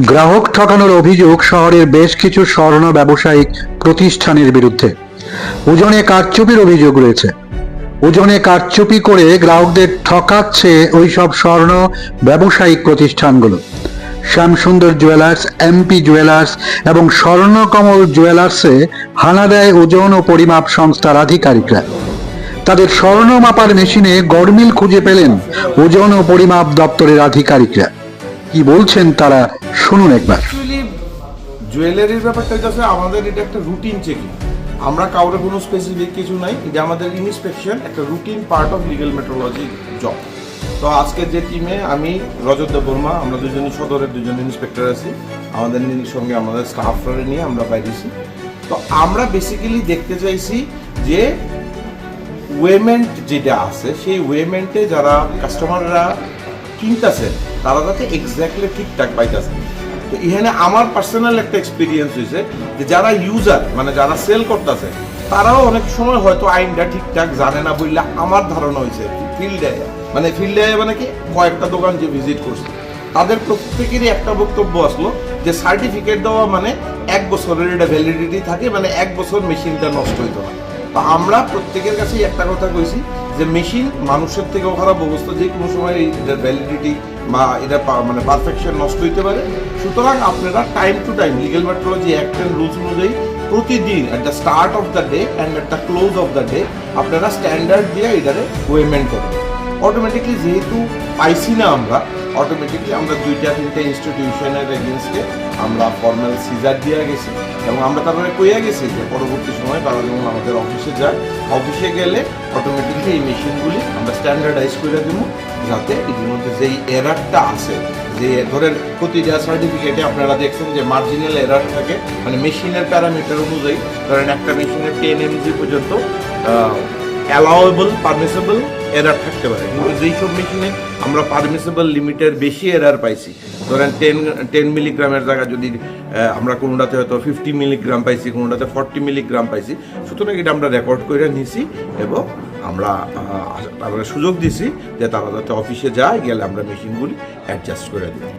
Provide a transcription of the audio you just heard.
গ্রাহক ঠকানোর অভিযোগ শহরের বেশ কিছু স্বর্ণ ব্যবসায়িক প্রতিষ্ঠানের বিরুদ্ধে। ওজনে কারচুপির অভিযোগ রয়েছে। ওজনে কারচুপি করে গ্রাহকদের ঠকাচ্ছে ওইসব স্বর্ণ ব্যবসায়িক প্রতিষ্ঠানগুলো। শ্যামসুন্দর জুয়েলার্স, এমপি জুয়েলার্স এবং স্বর্ণকমল জুয়েলার্সে হানা দেয় ওজন ও পরিমাপ সংস্থার আধিকারিকরা। তাদের স্বর্ণ মাপার মেশিনে গরমিল খুঁজে পেলেন ওজন ও পরিমাপ দপ্তরের আধিকারিকরা। কি বলছেন তারা শুনুন একবার। জুয়েলারির ব্যাপারটা হচ্ছে আমাদের এটা একটা রুটিন চেকিং আমরা কাউরে কোনো স্পেসিফিক কিছু নাই, এটা আমাদের ইন্সপেকশন একটা routine part of legal metrology job তো আজকে যে টিমে আমি, রজত দেব বর্মা, আমরা দুজনই সদরের দুজন ইন্সপেক্টর আছি, আমাদের সঙ্গে আমাদের স্টাফরা নিয়ে আমরা বাইরেছি তো আমরা বেসিক্যালি দেখতে চাইছি যে ওয়েমেন্ট যেটা আছে, সেই ওয়েমেন্টে যারা কাস্টমাররা কিনতেছে, তারা যাতে এক্স্যাক্টলি ঠিকঠাক পাইতেছে। তো এখানে আমার পার্সোনাল একটা এক্সপিরিয়েন্স হয়েছে যে যারা ইউজার মানে যারা সেল করতেছে, তারাও অনেক সময় হয়তো আইনটা ঠিকঠাক জানে না বললে আমার ধারণা হয়েছে ফিল্ডে মানে ফিল্ডে মানে কি, কয়েকটা দোকান যে ভিজিট করছে, তাদের প্রত্যেকেরই একটা বক্তব্য আসলো যে সার্টিফিকেট দেওয়া মানে এক বছরের এটা ভ্যালিডিটি থাকে মানে এক বছর মেশিনটা নষ্ট হইতো না। তো আমরা প্রত্যেকের কাছেই একটা কথা কইছি যে মেশিন মানুষের থেকেও খারাপ অবস্থা, যে কোনো সময় এটার ভ্যালিডিটি বা এটা মানে পারফেকশন নষ্ট হইতে পারে। সুতরাং আপনারা time to time legal metrology অ্যাক্টের rules অনুযায়ী প্রতিদিন at the start of the day and at the close of the day আপনারা স্ট্যান্ডার্ড দিয়ে এটারে ওয়েমেন্ট করবেন অটোমেটিকলি যেহেতু পাইছি না আমরা অটোমেটিকলি আমরা দুইটা তিনটা ইনস্টিটিউশনের এগেনস্টে আমরা ফর্মাল সিজার দিয়ে গেছি। এবং আমরা তারপরে কইয়া গেছি যে পরবর্তী সময় তারা যেমন আমাদের অফিসে যায় অফিসে গেলে অটোমেটিকলি এই মেশিনগুলি আমরা স্ট্যান্ডার্ডাইজ করে দেবো যাতে এটির মধ্যে যেই এরারটা আছে, যে ধরেন প্রতিটা সার্টিফিকেটে আপনারা দেখছেন যে মার্জিনাল এরার থাকে মানে মেশিনের প্যারামিটার অনুযায়ী, ধরেন একটা মেশিনের টেন এমজি পর্যন্ত অ্যালাউয়েবল পারমিসেবল এরার থাকতে পারে। কিন্তু যেই সব মেশিনে আমরা পারমিসেবল লিমিটের বেশি এরার পাইছি, ধরেন টেন টেন মিলিগ্রামের জায়গা যদি আমরা কোনোটাতে হয়তো ফিফটি মিলিগ্রাম পাইছি, কোনোটাতে ফর্টি মিলিগ্রাম পাইছি, সুতরাং এটা আমরা রেকর্ড করে নিছি এবং আমরা তারপরে সুযোগ দিছি যে তারা যাতে অফিসে যায়, গেলে আমরা মেশিনগুলি অ্যাডজাস্ট করে দিই।